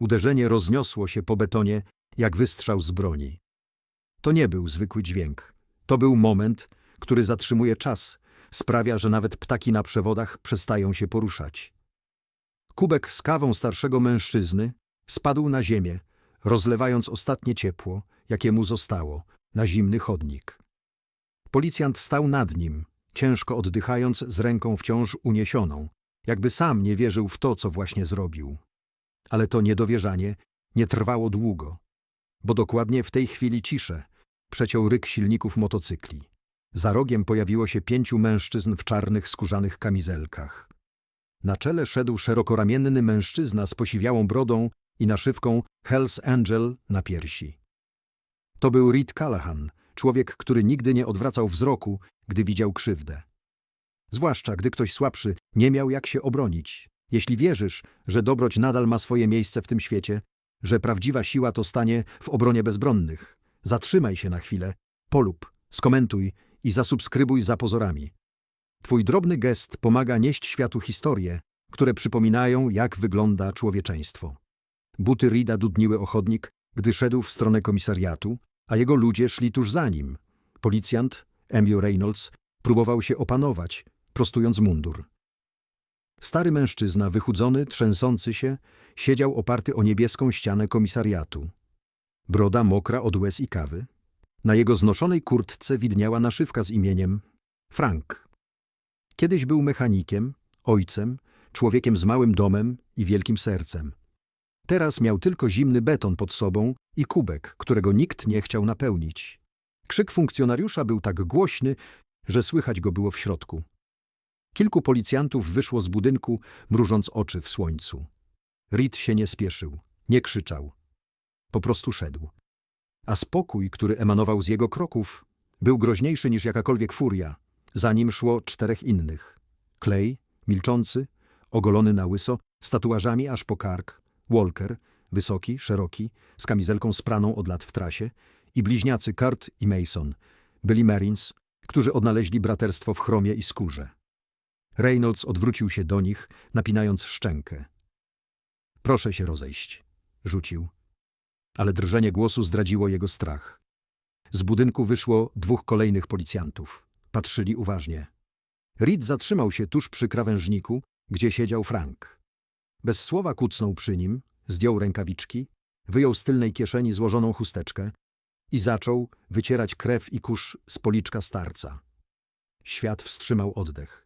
Uderzenie rozniosło się po betonie, jak wystrzał z broni. To nie był zwykły dźwięk. To był moment, który zatrzymuje czas, sprawia, że nawet ptaki na przewodach przestają się poruszać. Kubek z kawą starszego mężczyzny spadł na ziemię, rozlewając ostatnie ciepło, jakie mu zostało, na zimny chodnik. Policjant stał nad nim, ciężko oddychając z ręką wciąż uniesioną, jakby sam nie wierzył w to, co właśnie zrobił. Ale to niedowierzanie nie trwało długo, bo dokładnie w tej chwili ciszę przeciął ryk silników motocykli. Za rogiem pojawiło się pięciu mężczyzn w czarnych skórzanych kamizelkach. Na czele szedł szerokoramienny mężczyzna z posiwiałą brodą i naszywką Hells Angel na piersi. To był Reed Callahan, człowiek, który nigdy nie odwracał wzroku, gdy widział krzywdę. Zwłaszcza, gdy ktoś słabszy nie miał jak się obronić. Jeśli wierzysz, że dobroć nadal ma swoje miejsce w tym świecie, że prawdziwa siła to stanie w obronie bezbronnych, zatrzymaj się na chwilę, polub, skomentuj i zasubskrybuj za pozorami. Twój drobny gest pomaga nieść światu historie, które przypominają, jak wygląda człowieczeństwo. Buty Rida dudniły o chodnik, gdy szedł w stronę komisariatu, a jego ludzie szli tuż za nim. Policjant, Emil Reynolds, próbował się opanować, prostując mundur. Stary mężczyzna, wychudzony, trzęsący się, siedział oparty o niebieską ścianę komisariatu. Broda mokra od łez i kawy. Na jego znoszonej kurtce widniała naszywka z imieniem Frank. Kiedyś był mechanikiem, ojcem, człowiekiem z małym domem i wielkim sercem. Teraz miał tylko zimny beton pod sobą i kubek, którego nikt nie chciał napełnić. Krzyk funkcjonariusza był tak głośny, że słychać go było w środku. Kilku policjantów wyszło z budynku, mrużąc oczy w słońcu. Reed się nie spieszył, nie krzyczał. Po prostu szedł. A spokój, który emanował z jego kroków, był groźniejszy niż jakakolwiek furia. Za nim szło czterech innych. Clay, milczący, ogolony na łyso, z tatuażami aż po kark, Walker, wysoki, szeroki, z kamizelką spraną od lat w trasie i bliźniacy Kurt i Mason, byli Marines, którzy odnaleźli braterstwo w chromie i skórze. Reynolds odwrócił się do nich, napinając szczękę. Proszę się rozejść, rzucił. Ale drżenie głosu zdradziło jego strach. Z budynku wyszło dwóch kolejnych policjantów. Patrzyli uważnie. Reed zatrzymał się tuż przy krawężniku, gdzie siedział Frank. Bez słowa kucnął przy nim, zdjął rękawiczki, wyjął z tylnej kieszeni złożoną chusteczkę i zaczął wycierać krew i kurz z policzka starca. Świat wstrzymał oddech.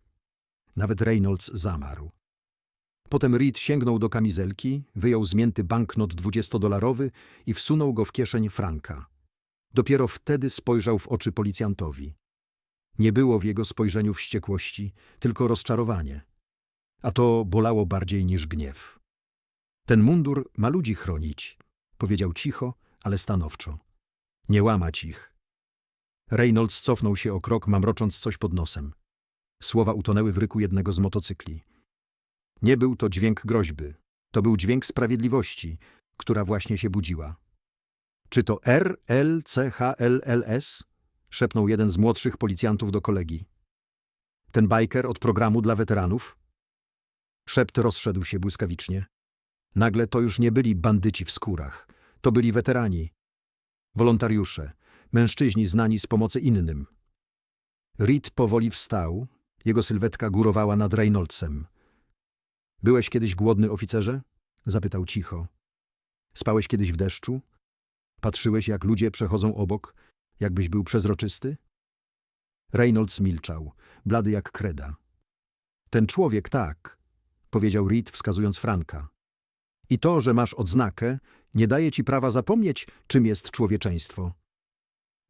Nawet Reynolds zamarł. Potem Reed sięgnął do kamizelki, wyjął zmięty banknot dwudziestodolarowy i wsunął go w kieszeń Franka. Dopiero wtedy spojrzał w oczy policjantowi. Nie było w jego spojrzeniu wściekłości, tylko rozczarowanie. A to bolało bardziej niż gniew. Ten mundur ma ludzi chronić, powiedział cicho, ale stanowczo. Nie łamać ich. Reynolds cofnął się o krok, mamrocząc coś pod nosem. Słowa utonęły w ryku jednego z motocykli. Nie był to dźwięk groźby. To był dźwięk sprawiedliwości, która właśnie się budziła. Czy to R, L, C, H, L, L, S? szepnął jeden z młodszych policjantów do kolegi. Ten bajker od programu dla weteranów? Szept rozszedł się błyskawicznie. Nagle to już nie byli bandyci w skórach. To byli weterani. Wolontariusze, mężczyźni znani z pomocy innym. Reed powoli wstał. Jego sylwetka górowała nad Reynoldsem. Byłeś kiedyś głodny, oficerze? Zapytał cicho. Spałeś kiedyś w deszczu? Patrzyłeś, jak ludzie przechodzą obok, jakbyś był przezroczysty? Reynolds milczał, blady jak kreda. Ten człowiek tak, powiedział Reed, wskazując Franka. I to, że masz odznakę, nie daje ci prawa zapomnieć, czym jest człowieczeństwo.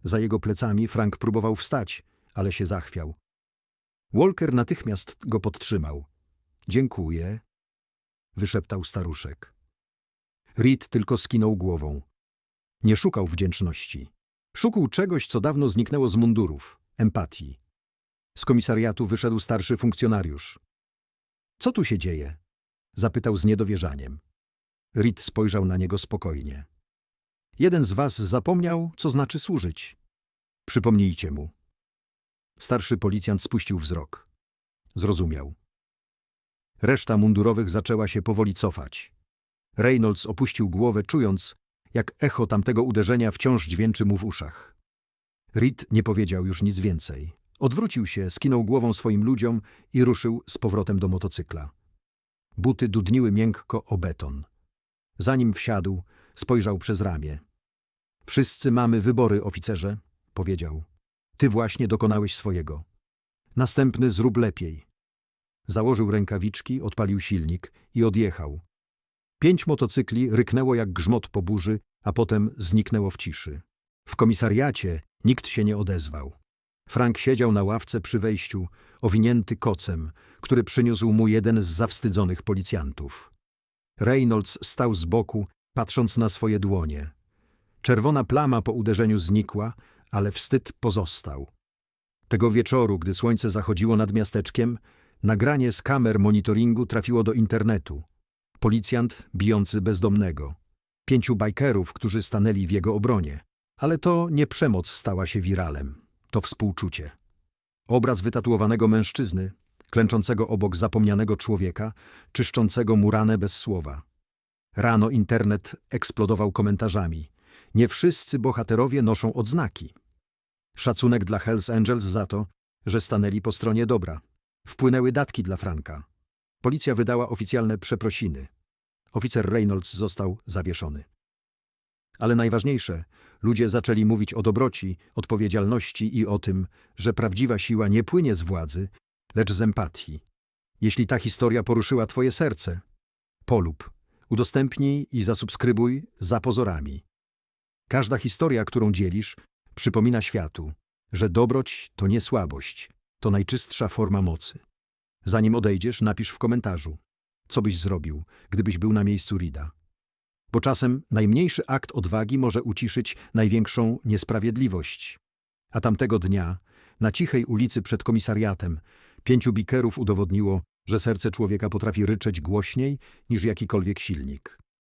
Za jego plecami Frank próbował wstać, ale się zachwiał. Walker natychmiast go podtrzymał. Dziękuję, wyszeptał staruszek. Reed tylko skinął głową. Nie szukał wdzięczności. Szukał czegoś, co dawno zniknęło z mundurów empatii. Z komisariatu wyszedł starszy funkcjonariusz. Co tu się dzieje? Zapytał z niedowierzaniem. Reed spojrzał na niego spokojnie. Jeden z was zapomniał, co znaczy służyć. Przypomnijcie mu. Starszy policjant spuścił wzrok. Zrozumiał. Reszta mundurowych zaczęła się powoli cofać. Reynolds opuścił głowę, czując, jak echo tamtego uderzenia wciąż dźwięczy mu w uszach. Reed nie powiedział już nic więcej. Odwrócił się, skinął głową swoim ludziom i ruszył z powrotem do motocykla. Buty dudniły miękko o beton. Zanim wsiadł, spojrzał przez ramię. Wszyscy mamy wybory, oficerze, powiedział. Ty właśnie dokonałeś swojego. Następny zrób lepiej. Założył rękawiczki, odpalił silnik i odjechał. Pięć motocykli ryknęło jak grzmot po burzy, a potem zniknęło w ciszy. W komisariacie nikt się nie odezwał. Frank siedział na ławce przy wejściu, owinięty kocem, który przyniósł mu jeden z zawstydzonych policjantów. Reynolds stał z boku, patrząc na swoje dłonie. Czerwona plama po uderzeniu znikła, ale wstyd pozostał. Tego wieczoru, gdy słońce zachodziło nad miasteczkiem, nagranie z kamer monitoringu trafiło do internetu. Policjant bijący bezdomnego. Pięciu bajkerów, którzy stanęli w jego obronie. Ale to nie przemoc stała się wiralem. To współczucie. Obraz wytatuowanego mężczyzny, klęczącego obok zapomnianego człowieka, czyszczącego mu ranę bez słowa. Rano internet eksplodował komentarzami. Nie wszyscy bohaterowie noszą odznaki. Szacunek dla Hells Angels za to, że stanęli po stronie dobra. Wpłynęły datki dla Franka. Policja wydała oficjalne przeprosiny. Oficer Reynolds został zawieszony. Ale najważniejsze, ludzie zaczęli mówić o dobroci, odpowiedzialności i o tym, że prawdziwa siła nie płynie z władzy, lecz z empatii. Jeśli ta historia poruszyła Twoje serce, polub, udostępnij i zasubskrybuj za pozorami. Każda historia, którą dzielisz, przypomina światu, że dobroć to nie słabość, to najczystsza forma mocy. Zanim odejdziesz, napisz w komentarzu, co byś zrobił, gdybyś był na miejscu Rida. Bo czasem najmniejszy akt odwagi może uciszyć największą niesprawiedliwość. A tamtego dnia, na cichej ulicy przed komisariatem, pięciu bikerów udowodniło, że serce człowieka potrafi ryczeć głośniej niż jakikolwiek silnik.